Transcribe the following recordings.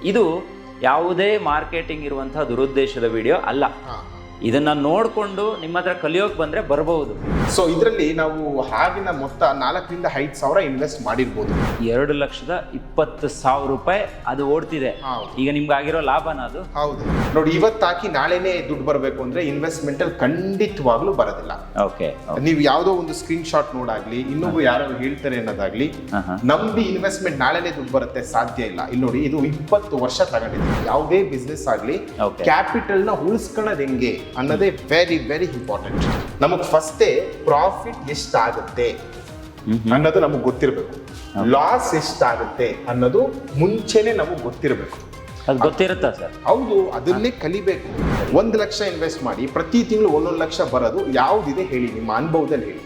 ಇದು ಯಾವುದೇ ಮಾರ್ಕೆಟಿಂಗ್ ಇರುವಂತಹ ದುರುದ್ದೇಶದ ವಿಡಿಯೋ ಅಲ್ಲ. ಇದನ್ನ ನೋಡ್ಕೊಂಡು ನಿಮ್ಮ ಹತ್ರ ಕಲಿಯೋಕ್ ಬಂದ್ರೆ ಬರಬಹುದು ಸೊ ಇದರಲ್ಲಿ ನಾವು ಆಗಿನ ಮೊತ್ತ ನಾಲ್ಕರಿಂದ ಐದು ಸಾವಿರ ಇನ್ವೆಸ್ಟ್ ಮಾಡಿರ್ಬೋದು. ಎರಡು ಲಕ್ಷದ ಇಪ್ಪತ್ತು ಸಾವಿರ ರೂಪಾಯಿ ಅದು ಓಡ್ತಿದೆ. ಹೌದು. ಈಗ ನಿಮ್ಗೆ ಆಗಿರೋ ಲಾಭನ ಅದು? ಹೌದು. ನೋಡಿ ಇವತ್ತು ಹಾಕಿ ನಾಳೆನೇ ದುಡ್ಡು ಬರಬೇಕು ಅಂದ್ರೆ ಇನ್ವೆಸ್ಟ್ಮೆಂಟ್ ಅಲ್ಲಿ ಖಂಡಿತವಾಗ್ಲೂ ಬರೋದಿಲ್ಲ. ಓಕೆ ನೀವು ಯಾವುದೋ ಒಂದು ಸ್ಕ್ರೀನ್ ಶಾಟ್ ನೋಡಾಗ್ಲಿ ಇನ್ನೊಬ್ರು ಯಾರು ಹೇಳ್ತಾರೆ ಅನ್ನೋದಾಗ್ಲಿ ನಂಬಿ ಇನ್ವೆಸ್ಟ್ಮೆಂಟ್ ನಾಳೆನೇ ದುಡ್ಡು ಬರುತ್ತೆ ಸಾಧ್ಯ ಇಲ್ಲ. ಇಲ್ಲಿ ನೋಡಿ ಇದು ಇಪ್ಪತ್ತು ವರ್ಷ ತಗೊಂಡಿದೆ ಯಾವುದೇ ಬಿಸ್ನೆಸ್ ಆಗ್ಲಿ Okay. ಕ್ಯಾಪಿಟಲ್ನ ಉಳಿಸ್ಕೊಳ್ಳೋದು ಹೆಂಗೆ? ಅನ್ನೋದೇ ವೆರಿ ವೆರಿ ಇಂಪಾರ್ಟೆಂಟ್ ನಮಗ್ ಫಸ್ಟೇ ಪ್ರಾಫಿಟ್ ಎಷ್ಟಾಗುತ್ತೆ ಅನ್ನೋದು ನಮಗೆ ಗೊತ್ತಿರಬೇಕು. ಲಾಸ್ ಎಷ್ಟಾಗುತ್ತೆ ಅನ್ನೋದು ಮುಂಚೆನೆ ನಮಗೆ ಗೊತ್ತಿರಬೇಕು. ಅದು ಗೊತ್ತಿರುತ್ತಾ ಸರ್? ಹೌದು ಅದನ್ನೇ ಕಲಿಬೇಕು. ಒಂದು ಲಕ್ಷ ಇನ್ವೆಸ್ಟ್ ಮಾಡಿ ಪ್ರತಿ ತಿಂಗಳು ಒಂದೊಂದು ಲಕ್ಷ ಬರೋದು ಯಾವುದಿದೆ ಹೇಳಿ ನಿಮ್ಮ ಅನುಭವದಲ್ಲಿ ಹೇಳಿ.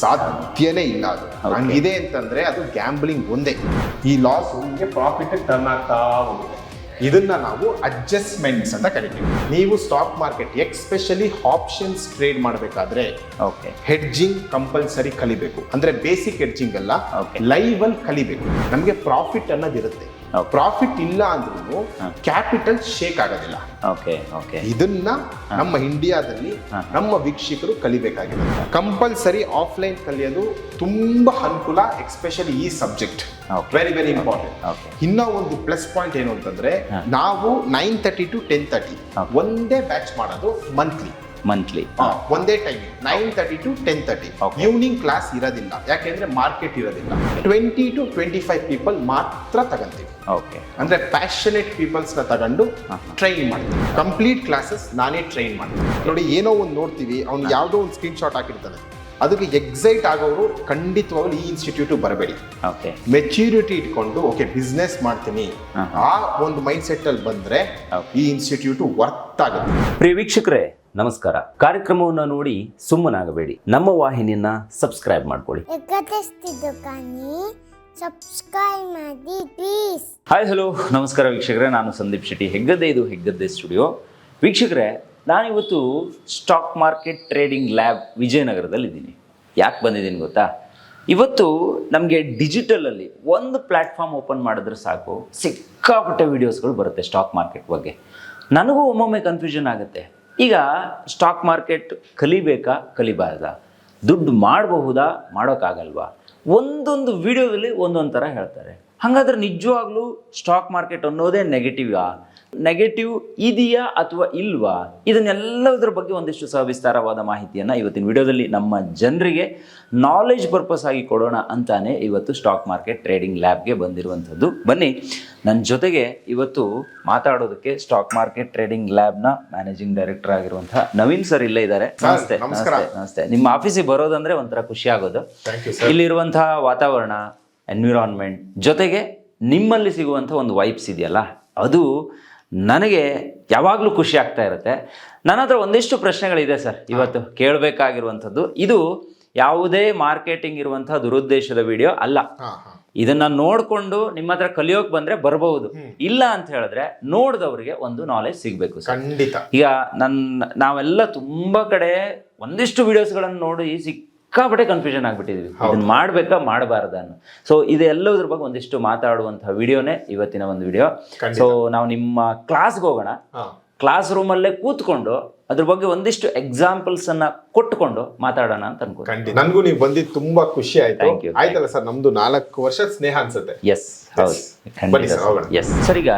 ಸಾಧ್ಯನೇ ಇಲ್ಲ ಅದು. ಹಂಗಿದೆ ಅಂತಂದ್ರೆ ಅದು ಗ್ಯಾಂಬ್ಲಿಂಗ್ ಒಂದೇ. ಈ ಲಾಸ್ ನಿಮಗೆ ಪ್ರಾಫಿಟ್ ಟರ್ನ್ ಆಗ್ತಾ ಹೋಗುತ್ತೆ. ಇದನ್ನ ನಾವು ಅಡ್ಜಸ್ಟ್ಮೆಂಟ್ಸ್ ಅಂತ ಕರಿತೀವಿ ನೀವು stock market especially options trade ಮಾಡಬೇಕಾದ್ರೆ ಓಕೆ ಹೆಡ್ಜಿಂಗ್ ಕಂಪಲ್ಸರಿ ಕಲಿಬೇಕು ಅಂದ್ರೆ ಬೇಸಿಕ್ ಹೆಡ್ಜಿಂಗ್ ಅಲ್ಲ. ಲೈವ್ ಅಲ್ಲಿ ಕಲಿಬೇಕು ನಮಗೆ ಪ್ರಾಫಿಟ್ ಅನ್ನೋದಿರುತ್ತೆ. ಪ್ರಾಫಿಟ್ ಇಲ್ಲ ಅಂದ್ರೂ ಕ್ಯಾಪಿಟಲ್ ಶೇಕ್ ಆಗೋದಿಲ್ಲ. ಓಕೆ ಓಕೆ ಇದನ್ನ ನಮ್ಮ ಇಂಡಿಯಾದಲ್ಲಿ ನಮ್ಮ ವೀಕ್ಷಕರು ಕಲಿಬೇಕಾಗಿದೆ. ಕಂಪಲ್ಸರಿ ಆಫ್ಲೈನ್ ಕಲಿಯೋದು ತುಂಬಾ ಅನುಕೂಲ ಎಕ್ಸ್ಪೆಷಲಿ ಈ ಸಬ್ಜೆಕ್ಟ್. ವೆರಿ ವೆರಿ ಇಂಪಾರ್ಟೆಂಟ್ ಇನ್ನೂ ಒಂದು ಪ್ಲಸ್ ಪಾಯಿಂಟ್ ಏನು ಅಂತಂದ್ರೆ ನಾವು nine thirty to ten thirty. ಒಂದೇ ಬ್ಯಾಚ್ ಮಾಡೋದು ಮಂತ್ಲಿ ಮಂತ್ಲಿ ಒಂದೇ time nine thirty to ten thirty. Evening class ಇರೋದಿಲ್ಲ. ಯಾಕೆಂದ್ರೆ ಮಾರ್ಕೆಟ್ ಇರೋದಿಲ್ಲ. Twenty to twenty five people ಮಾತ್ರ ತಗೊಂತೀವಿ. ಓಕೆ ಅಂದ್ರೆ ಪ್ಯಾಷನೇಟ್ ಪೀಪಲ್ಸ್ನ ತಗೊಂಡು. ಟ್ರೈನ್ ಮಾಡ್ತೀವಿ. ಕಂಪ್ಲೀಟ್ ಕ್ಲಾಸಸ್ ನಾನೇ ಟ್ರೈನ್ ಮಾಡ್ತೀನಿ. ನೋಡಿ ಏನೋ ಒಂದು ನೋಡ್ತೀವಿ ಅವ್ನು ಯಾವುದೋ ಒಂದು ಸ್ಕ್ರೀನ್ ಶಾಟ್ ಹಾಕಿರ್ತಾನೆ. ಅದಕ್ಕೆ ಎಕ್ಸೈಟ್ ಆಗೋರು ಖಂಡಿತವಾಗ್ಲೂ ಈ ಇನ್ಸ್ಟಿಟ್ಯೂಟ್ ಬರಬೇಡಿ. ಓಕೆ ಮೆಚ್ಯೂರಿಟಿ ಇಟ್ಕೊಂಡು ಓಕೆ ಬಿಸ್ನೆಸ್ ಮಾಡ್ತೀನಿ. ಆ ಒಂದು ಮೈಂಡ್ ಸೆಟ್ ಅಲ್ಲಿ ಬಂದ್ರೆ ಈ ಇನ್ಸ್ಟಿಟ್ಯೂಟ್ ವರ್ತ್ ಆಗುತ್ತೆ. ಪ್ರಿಯ ವೀಕ್ಷಕರೇ ನಮಸ್ಕಾರ. ಕಾರ್ಯಕ್ರಮವನ್ನು ನೋಡಿ ಸುಮ್ಮನಾಗಬೇಡಿ. ನಮ್ಮ ವಾಹಿನಿಯನ್ನ ಸಬ್ಸ್ಕ್ರೈಬ್ ಮಾಡ್ಕೊಳ್ಳಿ. ಸಬ್ಸ್ಕ್ರೈಬ್ ಮಾಡಿ ಪ್ಲೀಸ್ ಹಾಯ್ ಹಲೋ ನಮಸ್ಕಾರ ವೀಕ್ಷಕರೇ ನಾನು ಸಂದೀಪ್ ಶೆಟ್ಟಿ. ಹೆಗ್ಗದ್ದೆ ಇದು ಹೆಗ್ಗದ್ದೆ ಸ್ಟುಡಿಯೋ ವೀಕ್ಷಕರೇ ನಾನಿವತ್ತು ಸ್ಟಾಕ್ ಮಾರ್ಕೆಟ್ ಟ್ರೇಡಿಂಗ್ ಲ್ಯಾಬ್ ವಿಜಯನಗರದಲ್ಲಿ ಇದ್ದೀನಿ ಯಾಕೆ ಬಂದಿದ್ದೀನಿ ಗೊತ್ತಾ? ಇವತ್ತು ನಮಗೆ ಡಿಜಿಟಲಲ್ಲಿ ಒಂದು ಪ್ಲ್ಯಾಟ್ಫಾರ್ಮ್ ಓಪನ್ ಮಾಡಿದ್ರೆ ಸಾಕು. ಸಿಕ್ಕಾಪಟ್ಟೆ ವೀಡಿಯೋಸ್ಗಳು ಬರುತ್ತೆ ಸ್ಟಾಕ್ ಮಾರ್ಕೆಟ್ ಬಗ್ಗೆ. ನನಗೂ ಒಮ್ಮೊಮ್ಮೆ ಕನ್ಫ್ಯೂಷನ್ ಆಗುತ್ತೆ. ಈಗ ಸ್ಟಾಕ್ ಮಾರ್ಕೆಟ್ ಕಲಿಬೇಕಾ ಕಲಿಬಾರ್ದ? ದುಡ್ಡು ಮಾಡಬಹುದಾ ಮಾಡೋಕ್ಕಾಗಲ್ವಾ? ಒಂದೊಂದು ವಿಡಿಯೋದಲ್ಲಿ ಒಂದೊಂದು ಥರ ಹೇಳ್ತಾರೆ. ಹಾಗಾದ್ರೆ ನಿಜವಾಗ್ಲೂ ಸ್ಟಾಕ್ ಮಾರ್ಕೆಟ್ ಅನ್ನೋದೇ ನೆಗೆಟಿವಾ ನೆಗೆಟಿವ್ ಇದೆಯಾ ಅಥವಾ ಇಲ್ವಾ? ಇದನ್ನೆಲ್ಲದರ ಬಗ್ಗೆ ಒಂದಿಷ್ಟು ಸವಿಸ್ತಾರವಾದ ಮಾಹಿತಿಯನ್ನು ಇವತ್ತಿನ ವಿಡಿಯೋದಲ್ಲಿ ನಮ್ಮ ಜನರಿಗೆ ನಾಲೆಜ್ ಪರ್ಪಸ್ ಆಗಿ ಕೊಡೋಣ ಅಂತಾನೆ ಇವತ್ತು ಸ್ಟಾಕ್ ಮಾರ್ಕೆಟ್ ಟ್ರೇಡಿಂಗ್ ಲ್ಯಾಬ್ಗೆ ಬಂದಿರುವಂಥದ್ದು. ಬನ್ನಿ ನನ್ನ ಜೊತೆಗೆ ಇವತ್ತು ಮಾತಾಡೋದಕ್ಕೆ ಸ್ಟಾಕ್ ಮಾರ್ಕೆಟ್ ಟ್ರೇಡಿಂಗ್ ಲ್ಯಾಬ್ನ ಮ್ಯಾನೇಜಿಂಗ್ ಡೈರೆಕ್ಟರ್ ಆಗಿರುವಂತಹ ನವೀನ್ ಸರ್ ಇಲ್ಲೇ ಇದ್ದಾರೆ. ನಮಸ್ತೆ. ನಮಸ್ತೆ ನಮಸ್ತೆ. ನಿಮ್ಮ ಆಫೀಸಿಗೆ ಬರೋದಂದ್ರೆ ಒಂಥರ ಖುಷಿ ಆಗೋದು. ಇಲ್ಲಿರುವಂತಹ ವಾತಾವರಣ ಎನ್ವಿರಾನ್ಮೆಂಟ್ ಜೊತೆಗೆ ನಿಮ್ಮಲ್ಲಿ ಸಿಗುವಂಥ ಒಂದು ವೈಬ್ಸ್ ಇದೆಯಲ್ಲ ಅದು ನನಗೆ ಯಾವಾಗಲೂ ಖುಷಿ ಆಗ್ತಾ ಇರುತ್ತೆ. ನನ್ನ ಹತ್ರ ಒಂದಿಷ್ಟು ಪ್ರಶ್ನೆಗಳಿದೆ ಸರ್ ಇವತ್ತು ಕೇಳಬೇಕಾಗಿರುವಂಥದ್ದು. ಇದು ಯಾವುದೇ ಮಾರ್ಕೆಟಿಂಗ್ ಇರುವಂತಹ ದುರುದ್ದೇಶದ ವಿಡಿಯೋ ಅಲ್ಲ. ಇದನ್ನ ನೋಡ್ಕೊಂಡು ನಿಮ್ಮ ಹತ್ರ ಕಲಿಯೋಕ್ ಬಂದ್ರೆ ಬರಬಹುದು. ಇಲ್ಲ ಅಂತ ಹೇಳಿದ್ರೆ ನೋಡಿದವರಿಗೆ ಒಂದು ನಾಲೆಜ್ ಸಿಗ್ಬೇಕು ಸರ್. ಖಂಡಿತ. ಈಗ ನನ್ನ ನಾವೆಲ್ಲ ತುಂಬಾ ಕಡೆ ಒಂದಿಷ್ಟು ವಿಡಿಯೋಸ್ಗಳನ್ನು ನೋಡಿ ಸಿಕ್ಕಾಪಟ್ಟೆ ಕನ್ಫ್ಯೂಷನ್ ಆಗಿಬಿಟ್ಟಿದ್ವಿ. ಇದನ್ನ ಮಾಡ್ಬೇಕಾ ಮಾಡಬಾರ್ದ ಅನ್ನೋ. ಸೊ ಇದೆಲ್ಲದ್ರ ಬಗ್ಗೆ ಒಂದಿಷ್ಟು ಮಾತಾಡುವಂತಹ ವಿಡಿಯೋನೇ ಇವತ್ತಿನ ಒಂದು ವಿಡಿಯೋ. ಸೊ ನಾವು ನಿಮ್ಮ ಕ್ಲಾಸ್ಗೆ ಹೋಗೋಣ. ಕ್ಲಾಸ್ ರೂಮಲ್ಲೇ ಕೂತ್ಕೊಂಡು ಅದ್ರ ಬಗ್ಗೆ ಒಂದಿಷ್ಟು ಎಕ್ಸಾಂಪಲ್ಸ್ ಅನ್ನ ಕೊಟ್ಟುಕೊಂಡು ಮಾತಾಡೋಣ ಅಂತ ಅನ್ಕೊಂಡು ನನಗೂ ನೀವು ಬಂದಿದ್ದು ತುಂಬಾ ಖುಷಿ ಆಯ್ತು. ಆಯ್ತಲ್ಲ ಸರ್ ನಮ್ದು ನಾಲ್ಕು ವರ್ಷ ಸ್ನೇಹ ಅನ್ಸುತ್ತೆ. ಎಸ್ ಹೌದು. ಎಸ್ ಸರ್ ಈಗ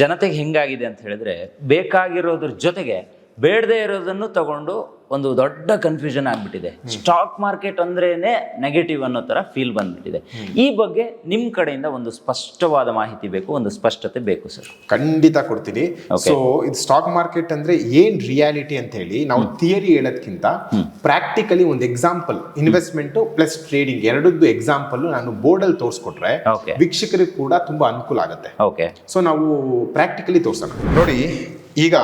ಜನತೆಗೆ ಹೆಂಗಾಗಿದೆ ಅಂತ ಹೇಳಿದ್ರೆ ಬೇಕಾಗಿರೋದ್ರ ಜೊತೆಗೆ ಬೇಡದೇ ಇರೋದನ್ನು ತಗೊಂಡು ಒಂದು ದೊಡ್ಡ ಕನ್ಫ್ಯೂಷನ್ ಆಗ್ಬಿಟ್ಟಿದೆ. ಸ್ಟಾಕ್ ಮಾರ್ಕೆಟ್ ಅಂದ್ರೇನೆ ನೆಗೆಟಿವ್ ಅನ್ನೋ ತರ ಫೀಲ್ ಬಂದ್ಬಿಟ್ಟಿದೆ. ಈ ಬಗ್ಗೆ ನಿಮ್ ಕಡೆಯಿಂದ ಒಂದು ಸ್ಪಷ್ಟವಾದ ಮಾಹಿತಿ ಬೇಕು ಒಂದು ಸ್ಪಷ್ಟತೆ ಬೇಕು ಸರ್. ಖಂಡಿತ ಕೊಡ್ತೀನಿ. ಸೊ ಇದು ಸ್ಟಾಕ್ ಮಾರ್ಕೆಟ್ ಅಂದ್ರೆ ಏನ್ ರಿಯಾಲಿಟಿ ಅಂತ ಹೇಳಿ ನಾವು ಥಿಯರಿ ಹೇಳೋದ್ಕಿಂತ ಪ್ರಾಕ್ಟಿಕಲಿ ಒಂದು ಎಕ್ಸಾಂಪಲ್ ಇನ್ವೆಸ್ಟ್ಮೆಂಟ್ ಪ್ಲಸ್ ಟ್ರೇಡಿಂಗ್ ಎರಡದ್ದು ಎಕ್ಸಾಂಪಲ್ ನಾನು ಬೋರ್ಡ್ ಅಲ್ಲಿ ತೋರಿಸ್ಕೊಟ್ರೆ. ವೀಕ್ಷಕರಿಗೆ ಕೂಡ ತುಂಬಾ ಅನುಕೂಲ ಆಗುತ್ತೆ. ಓಕೆ ಸೊ ನಾವು ಪ್ರಾಕ್ಟಿಕಲಿ ತೋರ್ಸೋಣ. ನೋಡಿ ಈಗ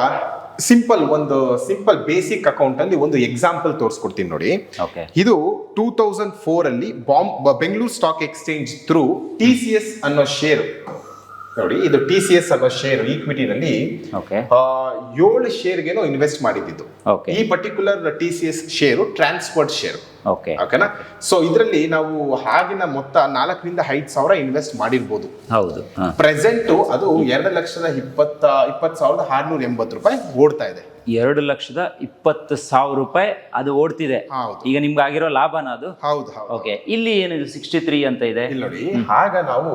ಸಿಂಪಲ್ ಒಂದು ಸಿಂಪಲ್ ಬೇಸಿಕ್ ಅಕೌಂಟ್ ಅಲ್ಲಿ ಒಂದು ಎಕ್ಸಾಂಪಲ್ ತೋರಿಸ್ಕೊಡ್ತೀನಿ ನೋಡಿ. ಓಕೆ ಇದು ಟೂ ತೌಸಂಡ್ ಫೋರ್ ಅಲ್ಲಿ Bombay Bengaluru stock exchange through T C S ಅನ್ನೋ ಶೇರ್ ನೋಡಿ ಇದು ಟಿ ಸಿ ಎಸ್ ಅನ್ನೋ ಶೇರ್ ಈಕ್ವಿಟಿನಲ್ಲಿ ಏಳು ಶೇರ್ಗೇನೋ ಇನ್ವೆಸ್ಟ್ ಮಾಡಿದ್ದು ಈ particular T C S share transport share okay ಓಕೆನಾ ಸೊ ಇದರಲ್ಲಿ ನಾವು ಆಗಿನ ಮೊತ್ತ ನಾಲ್ಕರಿಂದ ಐದು ಸಾವಿರ ಇನ್ವೆಸ್ಟ್ ಮಾಡಿರ್ಬೋದು. ಹೌದು. ಪ್ರೆಸೆಂಟ್ ಅದು ಎರಡು ಲಕ್ಷದ ಇಪ್ಪತ್ತ ಇಪ್ಪತ್ತು ಸಾವಿರದ ಆರ್ನೂರ ಎಂಬತ್ತು ರೂಪಾಯಿ ಓಡ್ತಾ ಇದೆ. ಎರಡು ಲಕ್ಷದ ಇಪ್ಪತ್ತು ಸಾವಿರ ರೂಪಾಯಿ ಅದು ಓಡ್ತಿದೆ. ಹೌದು. ಈಗ ನಿಮ್ಗೆ ಆಗಿರೋ ಲಾಭನ ಅದು? ಹೌದು ಹೌದು. ಓಕೆ ಇಲ್ಲಿ ಏನಿದೆ ಸಿಕ್ಸ್ಟಿ ತ್ರೀ ಅಂತ ಇದೆ? ಇಲ್ಲಿ ನೋಡಿ ಆಗ ನಾವು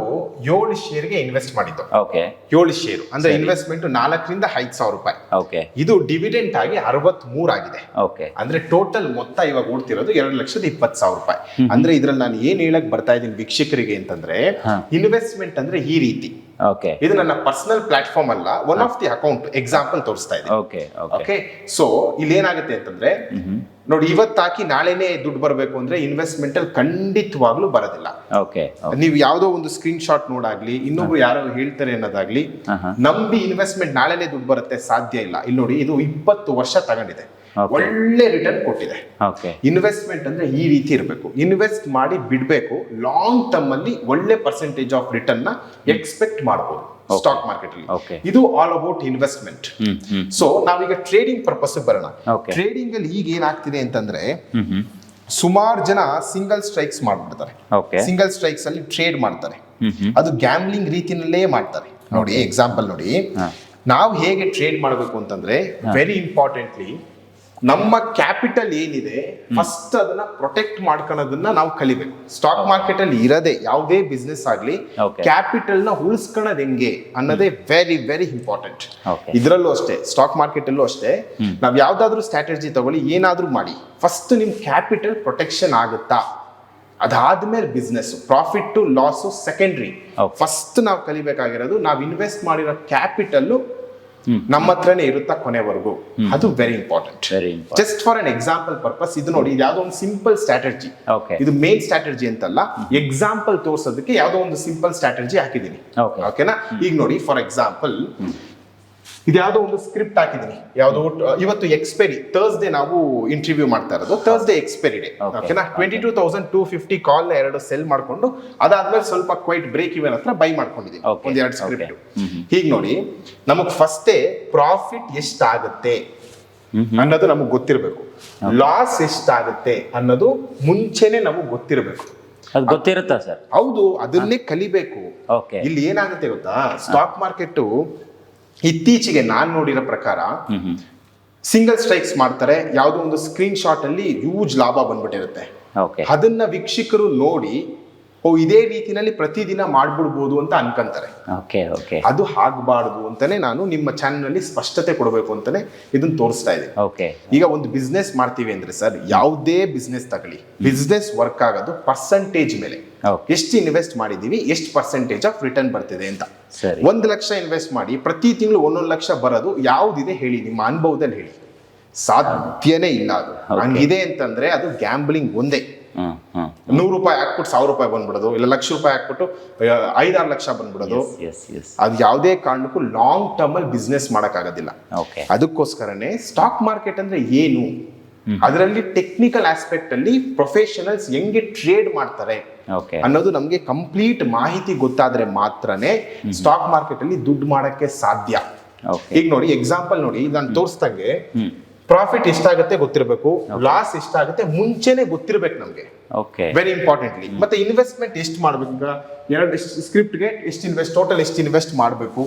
ಏಳು ಶೇರ್ಗೆ ಇನ್ವೆಸ್ಟ್ ಮಾಡಿದ್ದು. ಓಕೆ ಏಳು ಶೇರ್ ಅಂದ್ರೆ ಇನ್ವೆಸ್ಟ್ಮೆಂಟ್ ನಾಲ್ಕರಿಂದ ಐದು ಸಾವಿರ ರೂಪಾಯಿ. ಓಕೆ ಇದು ಡಿವಿಡೆಂಟ್ ಆಗಿ ಅರವತ್ತ್ ಮೂರ್ ಆಗಿದೆ. ಓಕೆ ಅಂದ್ರೆ ಟೋಟಲ್ ಮೊತ್ತ ಇವಾಗ ಓಡ್ತಿರೋದು ಎರಡು ಲಕ್ಷದ ಇಪ್ಪತ್ತು ಸಾವಿರ ರೂಪಾಯಿ. ಅಂದ್ರೆ ಇದ್ರಲ್ಲಿ ನಾನು ಏನ್ ಹೇಳಕ್ ಬರ್ತಾ ಇದ್ದೀನಿ ವೀಕ್ಷಕರಿಗೆ ಅಂತಂದ್ರೆ ಇನ್ವೆಸ್ಟ್ಮೆಂಟ್ ಅಂದ್ರೆ ಈ ರೀತಿ. ಓಕೆ ಇದು ನನ್ನ ಪರ್ಸನಲ್ ಪ್ಲಾಟ್ಫಾರ್ಮ್ ಅಲ್ಲ one of the account example ತೋರಿಸ್ತಾ ಇದೆ. ಓಕೆ ಓಕೆ ಸೊ ಇಲ್ಲಿ ಏನಾಗುತ್ತೆ ಅಂತಂದ್ರೆ ನೋಡಿ ಇವತ್ತು ಹಾಕಿ ನಾಳೆನೇ ದುಡ್ಡು ಬರಬೇಕು ಅಂದ್ರೆ ಇನ್ವೆಸ್ಟ್ಮೆಂಟ್ ಅಲ್ಲಿ ಖಂಡಿತವಾಗ್ಲೂ ಬರೋದಿಲ್ಲ. ಓಕೆ ನೀವು ಯಾವುದೋ ಒಂದು ಸ್ಕ್ರೀನ್ ಶಾಟ್ ನೋಡಾಗ್ಲಿ ಇನ್ನೊಬ್ರು ಯಾರೋ ಹೇಳ್ತಾರೆ ಅನ್ನೋದಾಗ್ಲಿ ನಂಬಿ ಇನ್ವೆಸ್ಟ್ಮೆಂಟ್ ನಾಳೆನೇ ದುಡ್ಡು ಬರುತ್ತೆ ಸಾಧ್ಯ ಇಲ್ಲ. ಇಲ್ಲಿ ನೋಡಿ ಇದು ಇಪ್ಪತ್ತು ವರ್ಷ ತಗೊಂಡಿದೆ. ಒಳ್ಳೆ ರಿಟರ್ನ್ ಕೊಟ್ಟಿದೆ. ಇನ್ವೆಸ್ಟ್ಮೆಂಟ್ ಅಂದ್ರೆ ಈ ರೀತಿ ಇರಬೇಕು. ಇನ್ವೆಸ್ಟ್ ಮಾಡಿ ಬಿಡಬೇಕು. ಲಾಂಗ್ ಟರ್ಮ್ ಅಲ್ಲಿ ಒಳ್ಳೆ ಪರ್ಸೆಂಟೇಜ್ ಆಫ್ ರಿಟರ್ನ್ನ ಎಕ್ಸ್ಪೆಕ್ಟ್ ಮಾಡಬಹುದು ಸ್ಟಾಕ್ ಮಾರ್ಕೆಟ್ ಅಲ್ಲಿ. ಇದು ಆಲ್ ಅಬೌಟ್ ಇನ್ವೆಸ್ಟ್ಮೆಂಟ್ ಸೊ ನಾವೀಗ ಟ್ರೇಡಿಂಗ್ ಪರ್ಪಸ್ ಬರೋಣ. ಟ್ರೇಡಿಂಗ್ ಅಲ್ಲಿ ಈಗ ಏನಾಗ್ತಿದೆ ಅಂತಂದ್ರೆ ಸುಮಾರು ಜನ ಸಿಂಗಲ್ ಸ್ಟ್ರೈಕ್ಸ್ ಮಾಡ್ಬಿಡ್ತಾರೆ. ಸಿಂಗಲ್ ಸ್ಟ್ರೈಕ್ಸ್ ಅಲ್ಲಿ ಟ್ರೇಡ್ ಮಾಡ್ತಾರೆ. ಅದು ಗ್ಯಾಮ್ಲಿಂಗ್ ರೀತಿನಲ್ಲೇ ಮಾಡ್ತಾರೆ. ನೋಡಿ ಎಕ್ಸಾಂಪಲ್ ನೋಡಿ. ನಾವು ಹೇಗೆ ಟ್ರೇಡ್ ಮಾಡಬೇಕು ಅಂತಂದ್ರೆ ವೆರಿ ಇಂಪಾರ್ಟೆಂಟ್ಲಿ ನಮ್ಮ ಕ್ಯಾಪಿಟಲ್ ಏನಿದೆ ಫಸ್ಟ್ ಅದನ್ನ ಪ್ರೊಟೆಕ್ಟ್ ಮಾಡ್ಕೊಳೋದನ್ನ ನಾವು ಕಲಿಬೇಕು. ಸ್ಟಾಕ್ ಮಾರ್ಕೆಟ್ ಅಲ್ಲಿ ಇರದೆ ಯಾವುದೇ ಬಿಸ್ನೆಸ್ ಆಗ್ಲಿ. ಕ್ಯಾಪಿಟಲ್ನ ಉಳಿಸ್ಕೊಳ್ಳೋದು ಹೆಂಗೆ ಅನ್ನೋದೇ ವೆರಿ ವೆರಿ ಇಂಪಾರ್ಟೆಂಟ್. ಇದರಲ್ಲೂ ಅಷ್ಟೇ ಸ್ಟಾಕ್ ಮಾರ್ಕೆಟ್ ಅಲ್ಲೂ ಅಷ್ಟೇ ನಾವ್ ಯಾವ್ದಾದ್ರು ಸ್ಟ್ರಾಟಜಿ ತಗೊಳ್ಳಿ ಏನಾದ್ರೂ ಮಾಡಿ. ಫಸ್ಟ್ ನಿಮ್ ಕ್ಯಾಪಿಟಲ್ ಪ್ರೊಟೆಕ್ಷನ್ ಆಗುತ್ತಾ? ಅದಾದ್ಮೇಲೆ business profit to loss secondary first ನಾವು ಕಲಿಬೇಕಾಗಿರೋದು ನಾವು ಇನ್ವೆಸ್ಟ್ ಮಾಡಿರೋ ಕ್ಯಾಪಿಟಲ್. ನಮ್ಮ ಹತ್ರನೇ ಇರುತ್ತಾ ಕೊನೆವರೆಗೂ. ಅದು very important just for an example purpose ಇದು ನೋಡಿ ಯಾವ್ದೋ ಒಂದು ಸಿಂಪಲ್ ಸ್ಟ್ರಾಟಜಿ ಓಕೆ ಇದು ಮೇನ್ ಸ್ಟ್ರಾಟಜಿ ಅಂತಲ್ಲ ಎಕ್ಸಾಂಪಲ್ ತೋರ್ಸೋದಕ್ಕೆ ಯಾವ್ದೋ ಒಂದು ಸಿಂಪಲ್ ಸ್ಟ್ರಾಟಜಿ ಹಾಕಿದೀನಿ. ಓಕೆನಾ ಈಗ ನೋಡಿ ಫಾರ್ ಎಕ್ಸಾಂಪಲ್ ಇದು ಯಾವ್ದೋ ಒಂದು ಸ್ಕ್ರಿಪ್ಟ್ ಹಾಕಿದ್ದೀನಿ. ಯಾವುದೋ ಇವತ್ತು ಎಕ್ಸ್ಪೈರಿ ಥರ್ಸ್ಡೇ ನಾವು ಇಂಟರ್ವ್ಯೂ ಮಾಡ್ತಾ ಇರೋದು. ಥರ್ಸ್ಡೇ ಎಕ್ಸ್ಪೈರಿ ಡೇ ಓಕೆನಾ twenty two thousand two fifty call ಎರಡು ಸೆಲ್ ಮಾಡ್ಕೊಂಡು ಅದಾದ್ಮೇಲೆ ಸ್ವಲ್ಪ ಕ್ವೈಟ್ ಬ್ರೇಕ್ ಇವನ್ ಹತ್ರ ಬೈ ಮಾಡ್ಕೊಂಡಿದ್ದೀನಿ. ಒಂದೆರಡು ಒಂದ್ ಎರಡು ಸ್ಕ್ರಿಪ್ಟ್. ಹೀಗೆ ನೋಡಿ ನಮಗ್ ಫಸ್ಟೇ ಪ್ರಾಫಿಟ್ ಎಷ್ಟಾಗುತ್ತೆ ಅನ್ನೋದು ನಮಗೆ ಗೊತ್ತಿರಬೇಕು. ಲಾಸ್ ಎಷ್ಟಾಗುತ್ತೆ ಅನ್ನೋದು ಮುಂಚೆನೆ ನಮಗೆ ಗೊತ್ತಿರಬೇಕು. ಅದು ಗೊತ್ತಿರುತ್ತಾ ಸರ್? ಹೌದು ಅದನ್ನೇ ಕಲಿಬೇಕು. ಓಕೆ ಇಲ್ಲಿ ಏನಾಗುತ್ತೆ ಗೊತ್ತಾ? ಸ್ಟಾಕ್ ಮಾರ್ಕೆಟ್ ಇತ್ತೀಚೆಗೆ ನಾನು ನೋಡಿರೋ ಪ್ರಕಾರ ಸಿಂಗಲ್ ಸ್ಟ್ರೈಕ್ಸ್ ಮಾಡ್ತಾರೆ ಯಾವುದೋ ಒಂದು ಸ್ಕ್ರೀನ್ ಶಾಟ್ ಅಲ್ಲಿ ಯೂಜ್ ಲಾಭ ಬಂದ್ಬಿಟ್ಟಿರುತ್ತೆ. ಓಕೆ ಅದನ್ನ ವೀಕ್ಷಕರು ನೋಡಿ ಓ ಇದೇ ರೀತಿನಲ್ಲಿ ಪ್ರತಿದಿನ ಮಾಡ್ಬಿಡ್ಬೋದು ಅಂತ ಅನ್ಕಂತಾರೆ. ಓಕೆ ಓಕೆ ಅದು ಆಗ್ಬಾರ್ದು ಅಂತಾನೆ ನಾನು ನಿಮ್ಮ ಚಾನಲ್ ಅಲ್ಲಿ ಸ್ಪಷ್ಟತೆ ಕೊಡಬೇಕು ಅಂತಾನೆ ಇದನ್ನ ತೋರಿಸ್ತಾ ಇದೆ ಓಕೆ ಈಗ ಒಂದು ಬಿಸ್ನೆಸ್ ಮಾಡ್ತೀವಿ ಅಂದ್ರೆ ಸರ್ ಯಾವುದೇ ಬಿಸ್ನೆಸ್ ತಗೊಳ್ಳಿ. ಬಿಸ್ನೆಸ್ ವರ್ಕ್ ಆಗೋದು ಪರ್ಸೆಂಟೇಜ್ ಮೇಲೆ. ಎಷ್ಟು ಇನ್ವೆಸ್ಟ್ ಮಾಡಿದೀವಿ ಎಷ್ಟು ಪರ್ಸೆಂಟೇಜ್ ಆಫ್ ರಿಟರ್ನ್ ಬರ್ತಿದೆ ಅಂತ. ಸರ್. ಒಂದು ಲಕ್ಷ ಇನ್ವೆಸ್ಟ್ ಮಾಡಿ ಪ್ರತಿ ತಿಂಗಳು ಒಂದೊಂದು ಲಕ್ಷ ಬರೋದು ಯಾವುದಿದೆ ಹೇಳಿ ನಿಮ್ಮ ಅನುಭವದಲ್ಲಿ ಹೇಳಿ. ಸಾಧ್ಯನೇ ಇಲ್ಲ ಅದು. ಹಂಗಿದೆ ಅಂತಂದ್ರೆ ಅದು ಗ್ಯಾಂಬ್ಲಿಂಗ್ ಒಂದೇ. ನೂರು ರೂಪಾಯಿ ಹಾಕ್ಬಿಟ್ಟು ಸಾವಿರ ರೂಪಾಯಿ ಬಂದ್ಬಿಡೋದು ಇಲ್ಲ ಲಕ್ಷ ರೂಪಾಯಿ ಹಾಕ್ಬಿಟ್ಟು ಐದಾರು ಲಕ್ಷ ಬಂದ್ಬಿಡೋದು. ಎಸ್ ಎಸ್ ಅದು ಯಾವುದೇ ಕಾರಣಕ್ಕೂ ಲಾಂಗ್ ಟರ್ಮ್ ಅಲ್ಲಿ ಬಿಸ್ನೆಸ್ ಮಾಡೋಕ್ಕಾಗೋದಿಲ್ಲ. ಓಕೆ ಅದಕ್ಕೋಸ್ಕರನೇ ಸ್ಟಾಕ್ ಮಾರ್ಕೆಟ್ ಅಂದ್ರೆ ಏನು? ಅದರಲ್ಲಿ ಟೆಕ್ನಿಕಲ್ ಆಸ್ಪೆಕ್ಟ್ ಅಲ್ಲಿ ಪ್ರೊಫೆಷನಲ್ಸ್ ಹೆಂಗೆ ಟ್ರೇಡ್ ಮಾಡ್ತಾರೆ? ಓಕೆ ಅನ್ನೋದು ನಮಗೆ ಕಂಪ್ಲೀಟ್ ಮಾಹಿತಿ ಗೊತ್ತಾದ್ರೆ ಮಾತ್ರನೇ ಸ್ಟಾಕ್ ಮಾರ್ಕೆಟ್ ಅಲ್ಲಿ ದುಡ್ಡು ಮಾಡಕ್ಕೆ ಸಾಧ್ಯ. ಓಕೆ ಈಗ ನೋಡಿ ಎಕ್ಸಾಂಪಲ್ ನೋಡಿ ನಾನು ತೋರಿಸ್ದಂಗೆ ಪ್ರಾಫಿಟ್ ಎಷ್ಟಾಗುತ್ತೆ ಗೊತ್ತಿರಬೇಕು ಲಾಸ್ ಎಷ್ಟಾಗುತ್ತೆ ಮುಂಚೆನೆ ಗೊತ್ತಿರಬೇಕು ನಮಗೆ. ಓಕೆ ವೆರಿ ಇಂಪಾರ್ಟೆಂಟ್ಲಿ ಮತ್ತೆ ಇನ್ವೆಸ್ಟ್ಮೆಂಟ್ ಎಷ್ಟು ಮಾಡ್ಬೇಕು? ಈಗ ಎರಡು ಸ್ಕ್ರಿಪ್ಟ್ಗೆ ಎಷ್ಟು ಇನ್ವೆಸ್ಟ್ ಟೋಟಲ್ ಎಷ್ಟು ಇನ್ವೆಸ್ಟ್ ಮಾಡಬೇಕು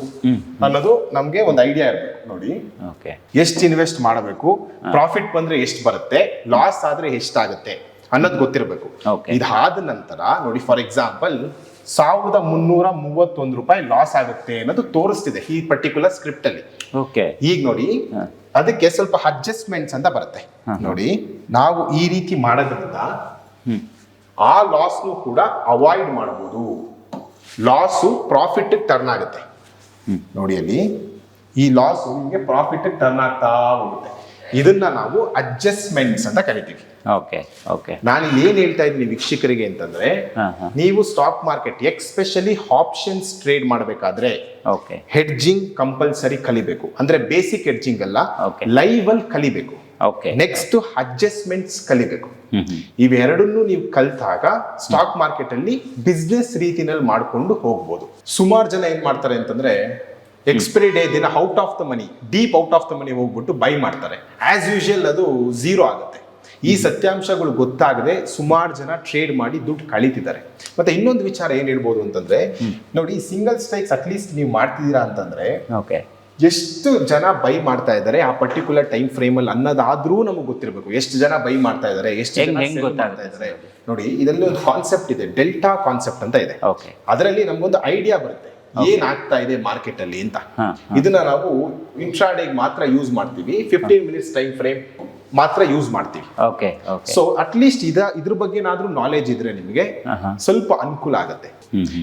ಅನ್ನೋದು ನಮಗೆ ಒಂದು ಐಡಿಯಾ ಇರಬೇಕು ನೋಡಿ. ಎಷ್ಟು ಇನ್ವೆಸ್ಟ್ ಮಾಡಬೇಕು? ಪ್ರಾಫಿಟ್ ಬಂದ್ರೆ ಎಷ್ಟು ಬರುತ್ತೆ? ಲಾಸ್ ಆದ್ರೆ ಎಷ್ಟಾಗುತ್ತೆ ಅನ್ನೋದು ಗೊತ್ತಿರಬೇಕು. ಇದಾದ ನಂತರ ನೋಡಿ ಫಾರ್ ಎಕ್ಸಾಂಪಲ್ ಸಾವಿರದ ಮುನ್ನೂರ ಮೂವತ್ತೊಂದು ರೂಪಾಯಿ ಲಾಸ್ ಆಗುತ್ತೆ ಅನ್ನೋದು ತೋರಿಸ್ತಿದೆ ಈ ಪರ್ಟಿಕ್ಯುಲರ್ ಸ್ಕ್ರಿಪ್ಟ್ ಅಲ್ಲಿ. ಓಕೆ ಈಗ ನೋಡಿ. ಅದಕ್ಕೆ ಸ್ವಲ್ಪ ಅಡ್ಜಸ್ಟ್ಮೆಂಟ್ಸ್ ಅಂತ ಬರುತ್ತೆ. ನೋಡಿ ನಾವು ಈ ರೀತಿ ಮಾಡೋದ್ರಿಂದ ಆ ಲಾಸ್ನು ಕೂಡ ಅವಾಯ್ಡ್ ಮಾಡ್ಬೋದು. ಲಾಸು ಪ್ರಾಫಿಟ್ ಟರ್ನ್ ಆಗುತ್ತೆ. ನೋಡಿ ಅಲ್ಲಿ ಈ ಲಾಸ್ ನಿಮಗೆ ಪ್ರಾಫಿಟ್ ಟರ್ನ್ ಆಗ್ತಾ ಹೋಗುತ್ತೆ. ಇದನ್ನ ನಾವು ಅಡ್ಜಸ್ಟ್ಮೆಂಟ್ಸ್ ಅಂತ ಕರಿತೀವಿ. ಓಕೆ ಓಕೆ ನಾನು ಇಲ್ಲಿ ಏನ್ ಹೇಳ್ತಾ ಇದ್ದೀನಿ ವೀಕ್ಷಕರಿಗೆ ಅಂತಂದ್ರೆ ನೀವು stock market especially options trade ಮಾಡಬೇಕಾದ್ರೆ ಓಕೆ ಹೆಡ್ಜಿಂಗ್ ಕಂಪಲ್ಸರಿ ಕಲಿಬೇಕು. ಅಂದ್ರೆ ಬೇಸಿಕ್ ಹೆಡ್ಜಿಂಗ್ ಅಲ್ಲ. ಲೈವ್ ಅಲ್ಲಿ ಕಲಿಬೇಕು. ಓಕೆ ನೆಕ್ಸ್ಟ್ ಅಡ್ಜಸ್ಟ್ಮೆಂಟ್ಸ್ ಕಲಿಬೇಕು. ಇವೆರಡನ್ನೂ ನೀವು ಕಲ್ತಾಗ ಸ್ಟಾಕ್ ಮಾರ್ಕೆಟ್ ಅಲ್ಲಿ ಬಿಸ್ನೆಸ್ ರೀತಿನಲ್ಲಿ ಮಾಡ್ಕೊಂಡು ಹೋಗ್ಬೋದು. ಸುಮಾರು ಜನ ಏನ್ ಮಾಡ್ತಾರೆ ಅಂತಂದ್ರೆ ಎಕ್ಸ್ಪೈರಿ ಡೇ ದಿನ out of the money deep out of the money ಹೋಗ್ಬಿಟ್ಟು ಬೈ ಮಾಡ್ತಾರೆ. ಆಸ್ ಯೂಶುವಲ್ ಅದು ಝೀರೋ ಆಗುತ್ತೆ. ಈ ಸತ್ಯಾಂಶಗಳು ಗೊತ್ತಾಗದೆ ಸುಮಾರು ಜನ ಟ್ರೇಡ್ ಮಾಡಿ ದುಡ್ಡು ಕಳೀತಿದ್ದಾರೆ. ಮತ್ತೆ ಇನ್ನೊಂದು ವಿಚಾರ ಏನ್ ಹೇಳ್ಬೋದು ಅಂತಂದ್ರೆ ನೋಡಿ ಸಿಂಗಲ್ ಸ್ಟ್ರೈಕ್ಸ್ ಅಟ್ಲೀಸ್ಟ್ ನೀವು ಮಾಡ್ತಿದ್ದೀರಾ ಅಂತಂದ್ರೆ ಓಕೆ ಎಷ್ಟು ಜನ ಬೈ ಮಾಡ್ತಾ ಇದ್ದಾರೆ ಆ ಪರ್ಟಿಕ್ಯುಲರ್ ಟೈಮ್ ಫ್ರೇಮ್ ಅಲ್ಲಿ ಅನ್ನೋದಾದ್ರೂ ನಮಗೆ ಗೊತ್ತಿರಬೇಕು. ಎಷ್ಟು ಜನ ಬೈ ಮಾಡ್ತಾ ಇದ್ದಾರೆ ಎಷ್ಟು ಜನ ಮಾಡ್ತಾ ಇದ್ದಾರೆ. ನೋಡಿ ಇದರಲ್ಲಿ ಒಂದು ಕಾನ್ಸೆಪ್ಟ್ ಇದೆ ಡೆಲ್ಟಾ ಕಾನ್ಸೆಪ್ಟ್ ಅಂತ ಇದೆ. ಅದರಲ್ಲಿ ನಮ್ಗೊಂದು ಐಡಿಯಾ ಬರುತ್ತೆ. ಏನ್ ಆಗ್ತಾ ಇದೆ ಮಾರ್ಕೆಟ್ ಅಲ್ಲಿ ಅಂತ. ಇದನ್ನ ನಾವು ಇನ್ಸ್ಟಾಡೇಗ್ ಮಾತ್ರ ಯೂಸ್ ಮಾಡ್ತೀವಿ. ಫಿಫ್ಟೀನ್ ಮಿನಿಟ್ಸ್ ಟೈಮ್ ಫ್ರೇಮ್ ಮಾತ್ರ ಯೂಸ್ ಮಾಡ್ತೀವಿ. ಓಕೆ ಸೊ ಅಟ್ಲೀಸ್ಟ್ ಇದ ಇದ್ರ ಬಗ್ಗೆನಾದ್ರೂ ನಾಲೆಜ್ ಇದ್ರೆ ನಿಮಗೆ ಸ್ವಲ್ಪ ಅನುಕೂಲ ಆಗುತ್ತೆ.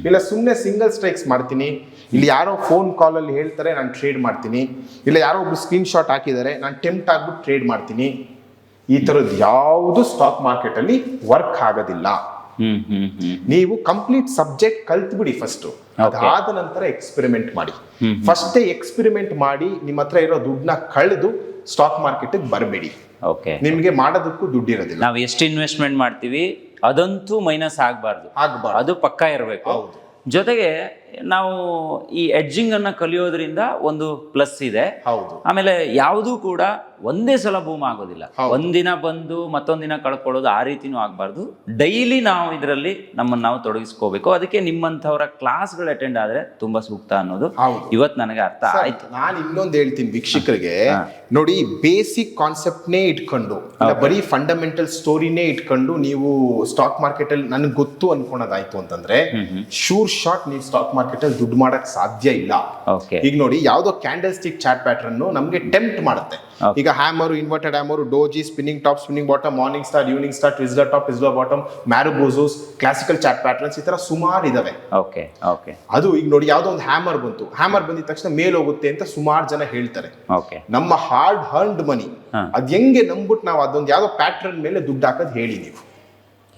ಇಲ್ಲ ಸುಮ್ಮನೆ ಸಿಂಗಲ್ ಸ್ಟ್ರೈಕ್ಸ್ ಮಾಡ್ತೀನಿ. ಇಲ್ಲಿ ಯಾರೋ ಫೋನ್ ಕಾಲ್ ಅಲ್ಲಿ ಹೇಳ್ತಾರೆ ನಾನು ಟ್ರೇಡ್ ಮಾಡ್ತೀನಿ. ಇಲ್ಲ ಯಾರೋ ಒಬ್ರು ಸ್ಕ್ರೀನ್ ಶಾಟ್ ಹಾಕಿದ್ದಾರೆ ನಾನು ಟೆಂಪ್ಟ್ ಆಗ್ಬಿಟ್ಟು ಟ್ರೇಡ್ ಮಾಡ್ತೀನಿ. ಈ ತರದ್ ಯಾವುದು ಸ್ಟಾಕ್ ಮಾರ್ಕೆಟಲ್ಲಿ ವರ್ಕ್ ಆಗೋದಿಲ್ಲ. ನೀವು ಕಂಪ್ಲೀಟ್ ಸಬ್ಜೆಕ್ಟ್ ಕಲ್ತ್ಬಿಡಿ ಫಸ್ಟ್ ಅದಾದ ನಂತರ ಎಕ್ಸ್ಪೆರಿಮೆಂಟ್ ಮಾಡಿ. ಫಸ್ಟ್ ಎಕ್ಸ್ಪೆರಿಮೆಂಟ್ ಮಾಡಿ ನಿಮ್ಮ ಹತ್ರ ಇರೋ ದುಡ್ಡನ್ನ ಕಳೆದು ಸ್ಟಾಕ್ ಮಾರ್ಕೆಟ್ಗೆ ಬರಬೇಡಿ. ಓಕೆ ನಿಮಗೆ ಮಾಡೋದಕ್ಕೂ ದುಡ್ಡು ಇರೋದಿಲ್ಲ ನಾವು ಎಷ್ಟು ಇನ್ವೆಸ್ಟ್ಮೆಂಟ್ ಮಾಡ್ತೀವಿ ಅದಂತೂ ಮೈನಸ್ ಆಗಬಾರ್ದು. ಆಗಬಾರ್ದು. ಅದು ಪಕ್ಕ ಇರಬೇಕು. ಹೌದು. ಜೊತೆಗೆ ನಾವು ಈ ಎಡ್ಜಿಂಗ್ ಅನ್ನ ಕಲಿಯೋದ್ರಿಂದ ಒಂದು ಪ್ಲಸ್ ಇದೆ. ಹೌದು. ಆಮೇಲೆ ಯಾವುದು ಕೂಡ ಒಂದೇ ಸಲ ಬೂಮ್ ಆಗೋದಿಲ್ಲ. ಒಂದಿನ ಬಂದು ಮತ್ತೊಂದಿನ ಕಳ್ಕೊಳ್ಳೋದು ಆ ರೀತಿನೂ ಆಗಬಾರ್ದು. ಡೈಲಿ ನಾವು ಇದರಲ್ಲಿ ನಮ್ಮನ್ನು ನಾವು ತೊಡಗಿಸ್ಕೋಬೇಕು. ಅದಕ್ಕೆ ನಿಮ್ಮಂಥವರ ಕ್ಲಾಸ್ಗಳು ಅಟೆಂಡ್ ಆದ್ರೆ ತುಂಬಾ ಸೂಕ್ತ ಅನ್ನೋದು ಹೌದು. ಇವತ್ತು ನನಗೆ ಅರ್ಥ ಆಯ್ತು. ನಾನು ಇನ್ನೊಂದು ಹೇಳ್ತೀನಿ ವೀಕ್ಷಕರಿಗೆ. ನೋಡಿ ಬೇಸಿಕ್ ಕಾನ್ಸೆಪ್ಟ್ನೇ ಇಟ್ಕೊಂಡು ಬರೀ ಫಂಡಮೆಂಟಲ್ ಸ್ಟೋರಿನೇ ಇಟ್ಕೊಂಡು ನೀವು ಸ್ಟಾಕ್ ಮಾರ್ಕೆಟ್ ಅಲ್ಲಿ ನನಗೆ ಗೊತ್ತು ಅನ್ಕೊಳೋದಾಯ್ತು ಅಂತಂದ್ರೆ ಶೂರ್ ಶಾಟ್ ನೀವು ಸ್ಟಾಕ್ ಮಾರ್ಕೆಟ್ ಅಲ್ಲಿ ದುಡ್ಡು ಮಾಡಕ್ ಸಾಧ್ಯ ಇಲ್ಲ. ಈಗ ನೋಡಿ ಯಾವ್ದೋ ಕ್ಯಾಂಡಲ್ ಸ್ಟಿಕ್ ಚಾರ್ಟ್ ಪ್ಯಾಟರ್ನ್ ನಮಗೆ ಟೆಂಪ್ಟ್ ಮಾಡುತ್ತೆ. ಈಗ hammer inverted hammer doji spinning top spinning bottom morning star evening star tweezer top tweezer bottom marubozus classical chart patterns ಈ ತರ ಸುಮಾರು ಇದಾವೆ. ಅದು ಈಗ ನೋಡಿ ಯಾವ್ದೋ ಒಂದು ಹ್ಯಾಮರ್ ಬಂತು. ಹ್ಯಾಮರ್ ಬಂದಿದ ತಕ್ಷಣ ಮೇಲ್ ಹೋಗುತ್ತೆ ಅಂತ ಸುಮಾರು ಜನ ಹೇಳ್ತಾರೆ. ನಮ್ಮ ಹಾರ್ಡ್ ಹರ್ನ್ಡ್ ಮನಿ. ಅದ್ ಹೆಂಗೆ ನಂಬಿಟ್ಟು ನಾವು ಅದೊಂದು ಯಾವ್ದೋ ಪ್ಯಾಟರ್ನ್ ಮೇಲೆ ದುಡ್ಡು ಹಾಕೋದು ಹೇಳಿ ನೀವು.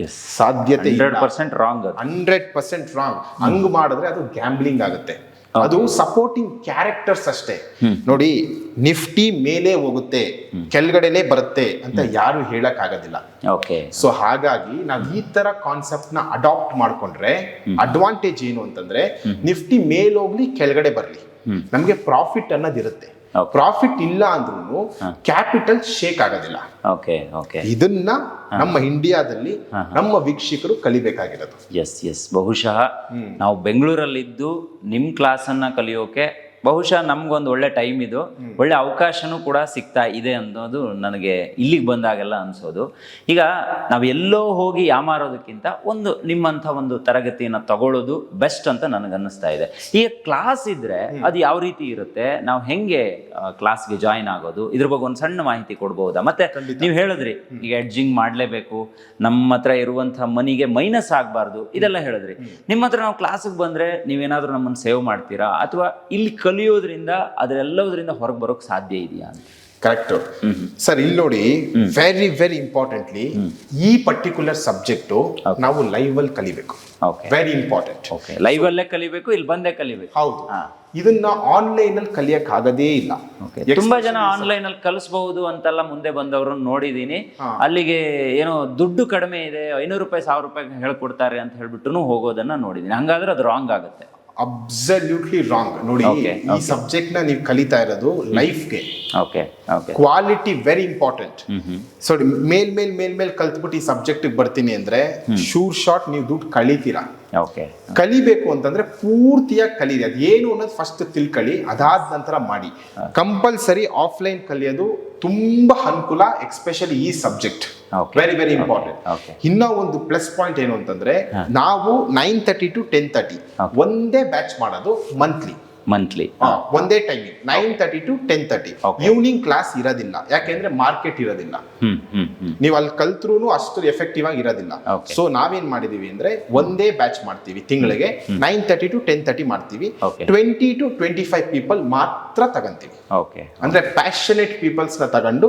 ಸಾಧ್ಯತೆ hundred percent wrong hundred percent wrong ಹಂಗ್ ಮಾಡಿದ್ರೆ ಅದು ಗ್ಯಾಂಬ್ಲಿಂಗ್ ಆಗುತ್ತೆ. ಅದು ಸಪೋರ್ಟಿಂಗ್ ಕ್ಯಾರೆಕ್ಟರ್ಸ್ ಅಷ್ಟೇ. ನೋಡಿ ನಿಫ್ಟಿ ಮೇಲೆ ಹೋಗುತ್ತೆ ಕೆಳಗಡೆನೆ ಬರುತ್ತೆ ಅಂತ ಯಾರು ಹೇಳಕ್ ಆಗೋದಿಲ್ಲ ಓಕೆ ಸೊ ಹಾಗಾಗಿ ನಾವು ಈ ತರ ಕಾನ್ಸೆಪ್ಟ್ನ ಅಡಾಪ್ಟ್ ಮಾಡ್ಕೊಂಡ್ರೆ ಅಡ್ವಾಂಟೇಜ್ ಏನು ಅಂತಂದ್ರೆ ನಿಫ್ಟಿ ಮೇಲೋಗ್ಲಿ ಕೆಳಗಡೆ ಬರ್ಲಿ. ನಮ್ಗೆ ಪ್ರಾಫಿಟ್ ಅನ್ನೋದಿರುತ್ತೆ. ಪ್ರಾಫಿಟ್ ಇಲ್ಲ ಅಂದ್ರೂ ಕ್ಯಾಪಿಟಲ್ ಶೇಕ್ ಆಗೋದಿಲ್ಲ. ಓಕೆ ಓಕೆ ಇದನ್ನ ನಮ್ಮ ಇಂಡಿಯಾದಲ್ಲಿ ನಮ್ಮ ವೀಕ್ಷಕರು ಕಲಿಬೇಕಾಗಿರೋದು. ಎಸ್ ಎಸ್ ಬಹುಶಃ ನಾವು ಬೆಂಗಳೂರಲ್ಲಿದ್ದು ನಿಮ್ಮ ಕ್ಲಾಸನ್ನು ಕಲಿಯೋಕೆ ಬಹುಶಃ ನಮ್ಗೊಂದು ಒಳ್ಳೆ ಟೈಮ್ ಇದು. ಒಳ್ಳೆ ಅವಕಾಶನೂ ಕೂಡ ಸಿಗ್ತಾ ಇದೆ ಅನ್ನೋದು ನನಗೆ ಇಲ್ಲಿಗೆ ಬಂದಾಗೆಲ್ಲ ಅನ್ಸೋದು. ಈಗ ನಾವು ಎಲ್ಲೋ ಹೋಗಿ ಯಾಮಾರೋದಕ್ಕಿಂತ ಒಂದು ನಿಮ್ಮಂಥ ಒಂದು ತರಗತಿಯನ್ನು ತಗೊಳ್ಳೋದು ಬೆಸ್ಟ್ ಅಂತ ನನಗನ್ನಿಸ್ತಾ ಇದೆ. ಈಗ ಕ್ಲಾಸ್ ಇದ್ರೆ ಅದು ಯಾವ ರೀತಿ ಇರುತ್ತೆ? ನಾವು ಹೆಂಗೆ ಕ್ಲಾಸ್ಗೆ ಜಾಯಿನ್ ಆಗೋದು? ಇದ್ರ ಬಗ್ಗೆ ಒಂದು ಸಣ್ಣ ಮಾಹಿತಿ ಕೊಡ್ಬೋದಾ? ಮತ್ತೆ ನೀವು ಹೇಳಿದ್ರಿ ಈಗ ಎಡ್ಜಿಂಗ್ ಮಾಡಲೇಬೇಕು ನಮ್ಮ ಹತ್ರ ಇರುವಂತಹ ಮನಿಗೆ ಮೈನಸ್ ಆಗಬಾರ್ದು ಇದೆಲ್ಲ ಹೇಳಿದ್ರಿ. ನಿಮ್ಮ ಹತ್ರ ನಾವು ಕ್ಲಾಸಿಗೆ ಬಂದ್ರೆ ನೀವೇನಾದ್ರೂ ನಮ್ಮನ್ನು ಸೇವ್ ಮಾಡ್ತೀರಾ? ಅಥವಾ ಇಲ್ಲಿ ಕಲಿಯೋದ್ರಿಂದ ಅದರೆಲ್ಲದರಿಂದ ಹೊರಗೆ ಬರೋಕ್ ಸಾಧ್ಯ ಇದೆಯಾ ಅಂತ. ಕರೆಕ್ಟ್ ಸರ್ ಇಲ್ಲಿ ನೋಡಿ ವೆರಿ ವೆರಿ ಇಂಪಾರ್ಟೆಂಟ್ಲಿ ಈ ಪರ್ಟಿಕ್ಯುಲರ್ ಸಬ್ಜೆಕ್ಟ್ ನಾವು ಲೈವ್ ಅಲ್ಲಿ ಕಲಿಬೇಕು. ವೆರಿ ಇಂಪಾರ್ಟೆಂಟ್ ಓಕೆ ಲೈವ್ ಅಲ್ಲೇ ಕಲಿಬೇಕು ಇಲ್ಲಿ ಬಂದೇ ಕಲಿಬೇಕು. ಹೌದು. ಇದನ್ನ ಆನ್ಲೈನ್ ಅಲ್ಲಿ ಕಲಿಯಕ್ ಆಗದೇ ಇಲ್ಲ. ತುಂಬಾ ಜನ ಆನ್ಲೈನ್ ಅಲ್ಲಿ ಕಲಿಸಬಹುದು ಅಂತೆಲ್ಲ ಮುಂದೆ ಬಂದವ್ರನ್ನ ನೋಡಿದೀನಿ. ಅಲ್ಲಿಗೆ ಏನೋ ದುಡ್ಡು ಕಡಿಮೆ ಇದೆ ಐನೂರು ರೂಪಾಯಿ ಸಾವಿರ ರೂಪಾಯಿ ಹೇಳ್ಕೊಡ್ತಾರೆ ಅಂತ ಹೇಳ್ಬಿಟ್ಟು ಹೋಗೋದನ್ನ ನೋಡಿದೀನಿ. ಹಂಗಾದ್ರೆ ಅದು ರಾಂಗ್ ಆಗುತ್ತೆ. ಅಬ್ಸಲ್ಯೂಟ್ಲಿ ರಾಂಗ್ ನೋಡಿ ಈ ಸಬ್ಜೆಕ್ಟ್ನ ನೀವು ಕಲಿತಾ ಇರೋದು ಲೈಫ್ಗೆ ಕ್ವಾಲಿಟಿ ವೆರಿ ಇಂಪಾರ್ಟೆಂಟ್ ಸೊ ಮೇಲ್ ಮೇಲ್ ಮೇಲ್ ಮೇಲ್ ಕಲ್ತ್ಬಿಟ್ಟು ಈ ಸಬ್ಜೆಕ್ಟ್ ಬರ್ತೀನಿ ಅಂದ್ರೆ ಶೂರ್ ಶಾಟ್ ನೀವು ದುಡ್ಡು ಕಳೀತೀರಾ? ಓಕೆ ಕಲಿಬೇಕು ಅಂತಂದ್ರೆ ಪೂರ್ತಿಯಾಗಿ ಕಲೀರಿ. ಅದು ಏನು ಅನ್ನೋದು ಫಸ್ಟ್ ತಿಳ್ಕೊಳ್ಳಿ ಅದಾದ ನಂತರ ಮಾಡಿ. ಕಂಪಲ್ಸರಿ ಆಫ್ಲೈನ್ ಕಲಿಯೋದು ತುಂಬಾ ಅನುಕೂಲ ಎಕ್ಸ್ಪೆಷಲಿ ಈ ಸಬ್ಜೆಕ್ಟ್. Very very important. ಇನ್ನ ಒಂದು ಪ್ಲಸ್ ಪಾಯಿಂಟ್ ಏನು ಅಂತಂದ್ರೆ ನಾವು nine thirty to ten thirty ಒಂದೇ ಬ್ಯಾಚ್ ಮಾಡೋದು ಮಂತ್ಲಿ ಮಂತ್ಲಿ ಒಂದೇ timing nine thirty to ten thirty. Evening class ಇರೋದಿಲ್ಲ. ಯಾಕೆಂದ್ರೆ ಮಾರ್ಕೆಟ್ ಇರೋದಿಲ್ಲ. ನೀವು ಅಲ್ಲಿ ಕಲ್ತ್ರು ಅಷ್ಟು ಎಫೆಕ್ಟಿವ್ ಆಗಿ ಇರೋದಿಲ್ಲ. ಸೊ ನಾವೇನ್ ಮಾಡಿದೀವಿ ಅಂದ್ರೆ ಒಂದೇ ಬ್ಯಾಚ್ ಮಾಡ್ತೀವಿ ತಿಂಗಳಿಗೆ. Nine thirty to ten thirty ಮಾಡ್ತೀವಿ. Twenty to twenty five people ಮಾತ್ರ ತಗಂತೀವಿ. ಓಕೆ ಅಂದ್ರೆ ಪ್ಯಾಷನೇಟ್ ಪೀಪಲ್ಸ್ನ ತಗೊಂಡು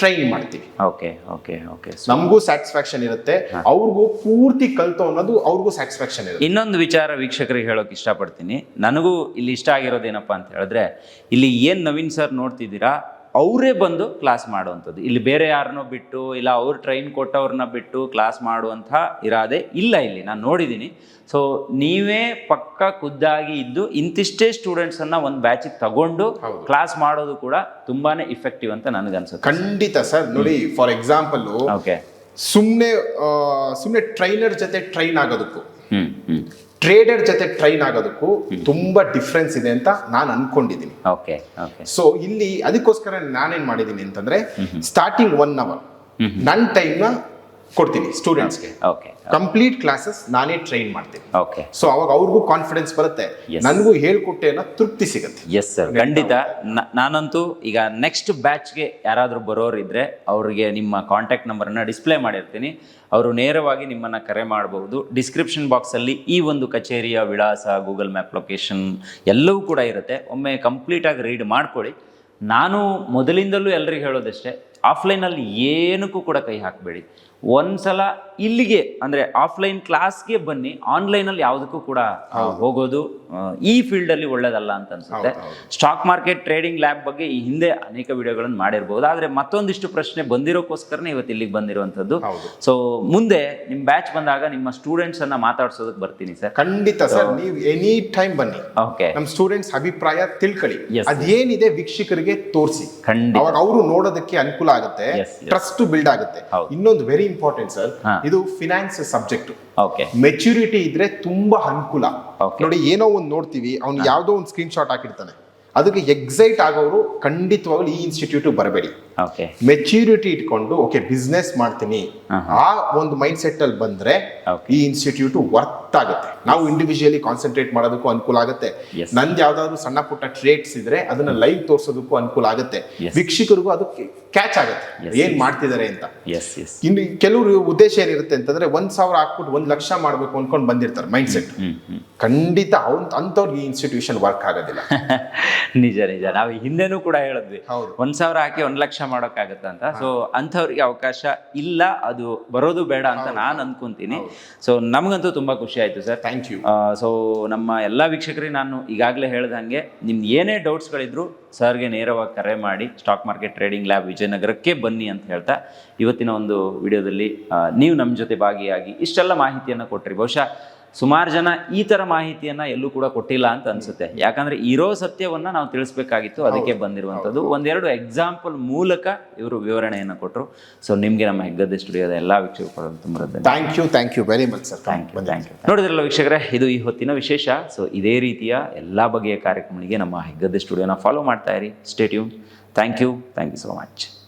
ಟ್ರೈನ್ ಮಾಡ್ತೀವಿ. ಓಕೆ ಓಕೆ ಓಕೆ ನಮಗೂ ಸ್ಯಾಟಿಸ್ಫ್ಯಾಕ್ಷನ್ ಇರುತ್ತೆ. ಅವ್ರಿಗೂ ಪೂರ್ತಿ ಕಲ್ತು ಅನ್ನೋದು ಅವ್ರಿಗೂ ಸ್ಯಾಟಿಸ್ಫ್ಯಾಕ್ಷನ್ ಇರುತ್ತೆ. ಇನ್ನೊಂದು ವಿಚಾರ ವೀಕ್ಷಕರಿಗೆ ಹೇಳೋಕೆ ಇಷ್ಟಪಡ್ತೀನಿ. ನನಗೂ ಇಲ್ಲಿ ಇಷ್ಟ ಆಗಿರೋದೇನಪ್ಪ ಅಂತ ಹೇಳಿದ್ರೆ ಇಲ್ಲಿ ಏನು ನವೀನ್ ಸರ್ ನೋಡ್ತಿದ್ದೀರಾ ಅವರೇ ಬಂದು ಕ್ಲಾಸ್ ಮಾಡುವಂಥದ್ದು. ಇಲ್ಲಿ ಬೇರೆ ಯಾರನ್ನೋ ಬಿಟ್ಟು ಇಲ್ಲ ಅವ್ರು ಟ್ರೈನ್ ಕೊಟ್ಟವ್ರನ್ನ ಬಿಟ್ಟು ಕ್ಲಾಸ್ ಮಾಡುವಂಥ ಇರಾದೆ ಇಲ್ಲ ಇಲ್ಲಿ. ನಾನು ನೋಡಿದ್ದೀನಿ ಸೊ ನೀವೇ ಪಕ್ಕ ಖುದ್ದಾಗಿ ಇದ್ದು ಇಂತಿಷ್ಟೇ ಸ್ಟೂಡೆಂಟ್ಸನ್ನು ಒಂದು ಬ್ಯಾಚಿಗೆ ತಗೊಂಡು ಕ್ಲಾಸ್ ಮಾಡೋದು ಕೂಡ ತುಂಬಾ ಇಫೆಕ್ಟಿವ್ ಅಂತ ನನಗನ್ಸುತ್ತೆ ಖಂಡಿತ ಸರ್ ನೋಡಿ ಫಾರ್ ಎಕ್ಸಾಂಪಲ್ ಓಕೆ ಸುಮ್ಮನೆ ಸುಮ್ಮನೆ ಟ್ರೈನರ್ ಜೊತೆ ಟ್ರೈನ್ ಆಗೋದಕ್ಕೂ. ಟ್ರೇಡರ್ ಜೊತೆ ಟ್ರೈನ್ ಆಗೋದಕ್ಕೂ ತುಂಬಾ ಡಿಫ್ರೆನ್ಸ್ ಇದೆ ಅಂತ ನಾನು ಅನ್ಕೊಂಡಿದ್ದೀನಿ ಓಕೆ ಓಕೆ ಸೊ ಇಲ್ಲಿ ಅದಕ್ಕೋಸ್ಕರ ನಾನೇನ್ ಮಾಡಿದ್ದೀನಿ ಅಂತಂದ್ರೆ ಸ್ಟಾರ್ಟಿಂಗ್ ಒನ್ ಅವರ್ ನನ್ನ ಟೈಮ್ನ ಕೊಡ್ತೀನಿ ಸ್ಟೂಡೆಂಟ್ಸ್ಗೆ ಓಕೆ ಕಂಪ್ಲೀಟ್ ಕ್ಲಾಸಸ್ ನಾನೇ ಟ್ರೈನ್ ಮಾಡ್ತೀನಿ. ಓಕೆ ಸೊ ಅವಾಗ ಅವ್ರಿಗೂ ಕಾನ್ಫಿಡೆನ್ಸ್ ಬರುತ್ತೆ. ನನಗೂ ಹೇಳ್ಕೊಟ್ಟೆ ಅನ್ನೋ ತೃಪ್ತಿ ಸಿಗುತ್ತೆ. ಎಸ್ ಸರ್ ಖಂಡಿತ. ನಾನಂತೂ ಈಗ ನೆಕ್ಸ್ಟ್ ಬ್ಯಾಚ್ಗೆ ಯಾರಾದರೂ ಬರೋರು ಬರೋರಿದ್ರೆ ಅವರಿಗೆ ನಿಮ್ಮ ಕಾಂಟ್ಯಾಕ್ಟ್ ನಂಬರನ್ನು ಡಿಸ್ಪ್ಲೇ ಮಾಡಿರ್ತೀನಿ. ಅವರು ನೇರವಾಗಿ ನಿಮ್ಮನ್ನು ಕರೆ ಮಾಡಬಹುದು. ಡಿಸ್ಕ್ರಿಪ್ಷನ್ ಬಾಕ್ಸಲ್ಲಿ ಈ ಒಂದು ಕಚೇರಿಯ ವಿಳಾಸ ಗೂಗಲ್ ಮ್ಯಾಪ್ ಲೊಕೇಶನ್ ಎಲ್ಲವೂ ಕೂಡ ಇರುತ್ತೆ. ಒಮ್ಮೆ ಕಂಪ್ಲೀಟಾಗಿ ರೀಡ್ ಮಾಡ್ಕೊಳ್ಳಿ. ನಾನು ಮೊದಲಿಂದಲೂ ಎಲ್ರಿಗೂ ಹೇಳೋದಷ್ಟೇ ಆಫ್ಲೈನಲ್ಲಿ ಏನಕ್ಕೂ ಕೂಡ ಕೈ ಹಾಕಬೇಡಿ. ಒಂದ್ಸಲ ಇಲ್ಲಿಗೆ ಅಂದರೆ ಆಫ್ಲೈನ್ ಕ್ಲಾಸ್ಗೆ ಬನ್ನಿ ಆನ್ಲೈನಲ್ಲಿ ಯಾವುದಕ್ಕೂ ಕೂಡ ಹೋಗೋದು ಈ ಫೀಲ್ಡಲ್ಲಿ ಒಳ್ಳೇದಲ್ಲ ಅಂತ ಅನ್ಸುತ್ತೆ ಸ್ಟಾಕ್ ಮಾರ್ಕೆಟ್ ಟ್ರೇಡಿಂಗ್ ಲ್ಯಾಬ್ ಬಗ್ಗೆ ಈ ಹಿಂದೆ ಅನೇಕ ವಿಡಿಯೋಗಳನ್ನು ಮಾಡಿರ್ಬೋದು. ಆದರೆ ಮತ್ತೊಂದಿಷ್ಟು ಪ್ರಶ್ನೆ ಬಂದಿರೋಕ್ಕೋಸ್ಕರನೇ ಇವತ್ತು ಇಲ್ಲಿಗೆ ಬಂದಿರುವಂಥದ್ದು. ಸೊ ಮುಂದೆ ನಿಮ್ಮ ಬ್ಯಾಚ್ ಬಂದಾಗ ನಿಮ್ಮ ಸ್ಟೂಡೆಂಟ್ಸ್ ಅನ್ನ ಮಾತಾಡ್ಸೋದಕ್ಕೆ ಬರ್ತೀನಿ ಸರ್. ಖಂಡಿತ ಸರ್ ನೀವು ಎನಿ ಟೈಮ್ ಬನ್ನಿ. ಓಕೆ ನಮ್ಮ ಸ್ಟೂಡೆಂಟ್ಸ್ ಅಭಿಪ್ರಾಯ ತಿಳ್ಕೊಳ್ಳಿ. ಅದೇನಿದೆ ವೀಕ್ಷಕರಿಗೆ ತೋರಿಸಿ. ಖಂಡಿತ. ಅವರು ನೋಡೋದಕ್ಕೆ ಅನುಕೂಲ ಆಗುತ್ತೆ. ಟ್ರಸ್ಟ್ ಬಿಲ್ಡ್ ಆಗುತ್ತೆ. ಇನ್ನೊಂದು ವೆರಿ ಇಂಪಾರ್ಟೆಂಟ್ ಸರ್ ಇದು ಫಿನಾನ್ಸ್ ಸಬ್ಜೆಕ್ಟ್ ಮೆಚುರಿಟಿ ಇದ್ರೆ ತುಂಬಾ ಅನುಕೂಲ. ನೋಡಿ ಏನೋ ಒಂದು ನೋಡ್ತೀವಿ ಅವ್ನು ಯಾವ್ದೋ ಒಂದು ಸ್ಕ್ರೀನ್ ಶಾಟ್ ಹಾಕಿರ್ತಾನೆ. ಅದಕ್ಕೆ ಎಕ್ಸೈಟ್ ಆಗೋರು ಖಂಡಿತವಾಗ್ಲೂ ಈ ಇನ್ಸ್ಟಿಟ್ಯೂಟ್ ಬರಬೇಡಿ. ಮೆಚುರಿಟಿ ಮೆಚ್ಯೂರಿಟಿ ಇಟ್ಕೊಂಡು ಓಕೆ ಬಿಸ್ನೆಸ್ ಮಾಡ್ತೀನಿ. ಆ ಒಂದು ಮೈಂಡ್ ಸೆಟ್ ಅಲ್ಲಿ ಬಂದ್ರೆ. ಈ ಇನ್ಸ್ಟಿಟ್ಯೂಟ್ ವರ್ತ್ ಆಗುತ್ತೆ. ನಾವು ಇಂಡಿವಿಜುವಲಿ ಕಾನ್ಸಂಟ್ರೇಟ್ ಮಾಡೋದಕ್ಕೂ ಅನುಕೂಲ ಆಗುತ್ತೆ. ನಂದು ಯಾವ್ದಾದ್ರು ಸಣ್ಣ ಪುಟ್ಟ ಟ್ರೇಟ್ಸ್ ಇದ್ರೆ ಅದನ್ನ ಲೈವ್ ತೋರ್ಸೋದಕ್ಕೂ ಅನುಕೂಲ ಆಗುತ್ತೆ. ವೀಕ್ಷಕರಿಗೂ ಅದು ಕ್ಯಾಚ್ ಆಗುತ್ತೆ. ಏನ್ ಮಾಡ್ತಿದ್ದಾರೆ ಅಂತ. ಎಸ್ ಎಸ್ ಇನ್ನು ಕೆಲವರು ಉದ್ದೇಶ ಏನಿರುತ್ತೆ ಅಂತಂದ್ರೆ ಒಂದ್ ಸಾವಿರ ಹಾಕ್ಬಿಟ್ಟು ಒಂದ್ ಲಕ್ಷ ಮಾಡ್ಬೇಕು ಅನ್ಕೊಂಡು ಬಂದಿರ್ತಾರೆ ಮೈಂಡ್ ಸೆಟ್ ಖಂಡಿತ ಅವ್ನ್ ಅಂಥವ್ರಿಗೆ ಈ ಇನ್ಸ್ಟಿಟ್ಯೂಷನ್ ವರ್ಕ್ ಆಗೋದಿಲ್ಲ. ನಿಜ ನಿಜ. ನಾವು ಹಿಂದೆನೂ ಕೂಡ ಹೇಳಿದ್ವಿ. ಹೌದು. ಒಂದ್ ಸಾವಿರ ಹಾಕಿ ಒಂದ್ ಲಕ್ಷ ಮಾಡೋಕ್ಕಾಗತ್ತ ಅಂತ. ಸೊ ಅಂಥವ್ರಿಗೆ ಅವಕಾಶ ಇಲ್ಲ ಅದು ಬರೋದು ಬೇಡ ಅಂತ ನಾನು ಅನ್ಕೊಂತೀನಿ. ಸೊ ನಮಗಂತೂ ತುಂಬ ಖುಷಿ ಆಯಿತು ಸರ್. ಥ್ಯಾಂಕ್ ಯು ಸೊ ನಮ್ಮ ಎಲ್ಲ ವೀಕ್ಷಕರಿಗೆ ನಾನು ಈಗಾಗಲೇ ಹೇಳ್ದಂಗೆ ನಿಮ್ದು ಏನೇ ಡೌಟ್ಸ್ಗಳಿದ್ರು ಸರ್ಗೆ ನೇರವಾಗಿ ಕರೆ ಮಾಡಿ ಸ್ಟಾಕ್ ಮಾರ್ಕೆಟ್ ಟ್ರೇಡಿಂಗ್ ಲ್ಯಾಬ್ ವಿಜಯನಗರಕ್ಕೆ ಬನ್ನಿ ಅಂತ ಹೇಳ್ತಾ ಇವತ್ತಿನ ಒಂದು ವಿಡಿಯೋದಲ್ಲಿ ನೀವು ನಮ್ಮ ಜೊತೆ ಭಾಗಿಯಾಗಿ ಇಷ್ಟೆಲ್ಲ ಮಾಹಿತಿಯನ್ನು ಕೊಟ್ರಿ. ಬಹುಶಃ ಸುಮಾರು ಜನ ಈ ಥರ ಮಾಹಿತಿಯನ್ನು ಎಲ್ಲೂ ಕೂಡ ಕೊಟ್ಟಿಲ್ಲ ಅಂತ ಅನಿಸುತ್ತೆ. ಯಾಕಂದರೆ ಇರೋ ಸತ್ಯವನ್ನು ನಾವು ತಿಳಿಸ್ಬೇಕಾಗಿತ್ತು ಅದಕ್ಕೆ ಬಂದಿರುವಂಥದ್ದು. ಒಂದೆರಡು ಎಕ್ಸಾಂಪಲ್ ಮೂಲಕ ಇವರು ವಿವರಣೆಯನ್ನು ಕೊಟ್ಟರು ಸೊ ನಿಮಗೆ ನಮ್ಮ ಹೆಗ್ಗದ್ದೆ ಸ್ಟುಡಿಯೋದ ಎಲ್ಲ ವೀಕ್ಷಕರು ತುಂಬ. Thank you thank you very much sir thank you thank you ನೋಡಿದ್ರಲ್ಲ ವೀಕ್ಷಕರೇ ಇದು ಈ ಹೊತ್ತಿನ ವಿಶೇಷ. ಸೊ ಇದೇ ರೀತಿಯ ಎಲ್ಲ ಬಗೆಯ ಕಾರ್ಯಕ್ರಮಗಳಿಗೆ ನಮ್ಮ ಹೆಗ್ಗದ್ದೆ ಸ್ಟುಡಿಯೋನ ಫಾಲೋ ಮಾಡ್ತಾ ಇರಿ. Stay tuned thank you thank you so much